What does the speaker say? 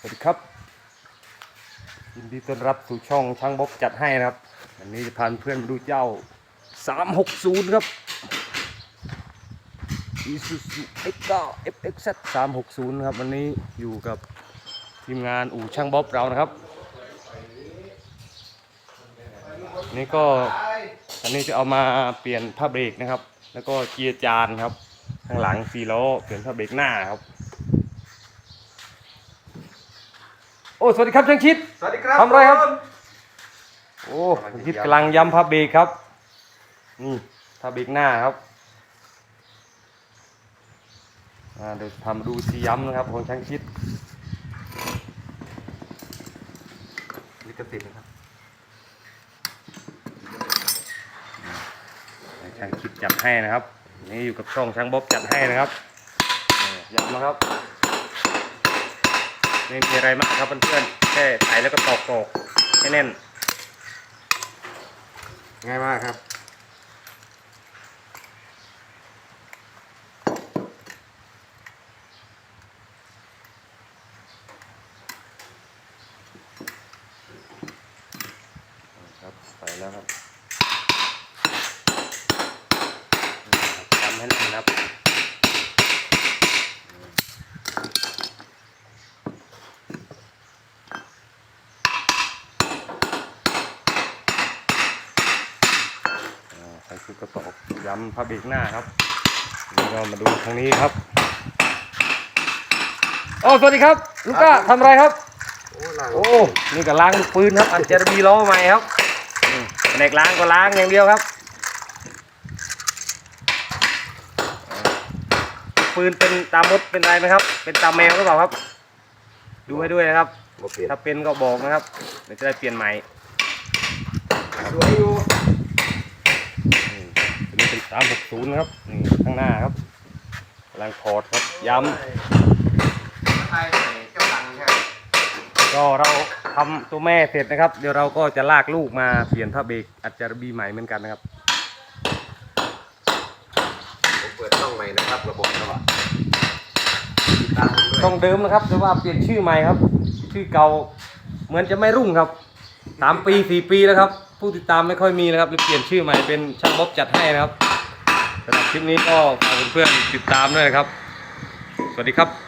สวัสดีครับยินดีต้อนรับสู่ช่องช่างบ๊อบจัดให้นะครับวันนี้จะพาเพื่อนมาดูเจ้า 360 ครับ Isuzu X9 FXZ 360 ครับ วันนี้อยู่กับทีมงานอู่ช่างบ๊อบเรานะครับ นี่ก็อันนี้จะเอามาเปลี่ยนผ้าเบรกนะครับ แล้วก็เกียร์จานครับ ข้างหลังสี่ล้อเปลี่ยนผ้าเบรกหน้าครับ โอ้ สวัสดีครับช่างชิด สวัสดีครับทำอะไรครับผมโอ้ช่างชิดกำลังย้ำผ้าเบรกครับนี่ผ้าเบรกหน้าครับอ่าเดี๋ยวทำดูทีย้ำนะครับของช่างชิดลิขสิทธิ์นะครับช่างคิดจัดให้นะครับ นี่อยู่กับช่องช่างบ๊อบจัดให้นะครับนี่ย้ำนะครับ ไม่มีอะไรมากครับเพื่อนๆแค่ใส่แล้วก็ตอกตอกให้แน่น ง่ายมากครับ ครับไปแล้วครับทำให้แน่นนะครับ ใส่ชุดกระตอกย้ำผ้าเบรกหน้าครับนี่ก็มาดูทางนี้ครับโอ้สวัสดีครับ ลูก้าทำอะไรครับ โอ้หลังโอ้ นี่ก็ล้างลูกปืนครับ อันเจรบีล้อใหม่ครับอืมแผนกล้างก็ล้างอย่างเดียวครับ ปืนเป็นตามมดเป็นอะไรไหมครับ เป็นตามแมวหรือเปล่าครับ ดูให้ด้วยนะครับโอเปลี่ยนถ้าเป็นก็บอกนะครับ เดี๋ยวจะได้เปลี่ยนใหม่สวยอยู่นี่ตัวนี้เป็น สามหกศูนย์นะครับนี่ข้างหน้าครับกำลังถอดครับย้ไทยใส่เจ้าหลังใช่ำก็เราทำตัวแม่เสร็จนะครับ เดี๋ยวเราก็จะลากลูกมาเปลี่ยนผ้าเบรกอัจจารบีใหม่เหมือนกันนะครับผมเปิดช่องใหม่นะครับระบบระบาดติดตามผมด้วยช่องเดิมนะครับแต่ว่าเปลี่ยนชื่อใหม่ครับ ชื่อเก่าเหมือนจะไม่รุ่งครับสามปีสี่ปีแล้วครับ ผู้ติดตามไม่ค่อยมีนะครับเลยเปลี่ยนชื่อใหม่เป็นช่างบ๊อบจัดให้นะครับ สำหรับคลิปนี้ก็ฝากเพื่อนๆติดตามด้วยนะครับ สวัสดีครับ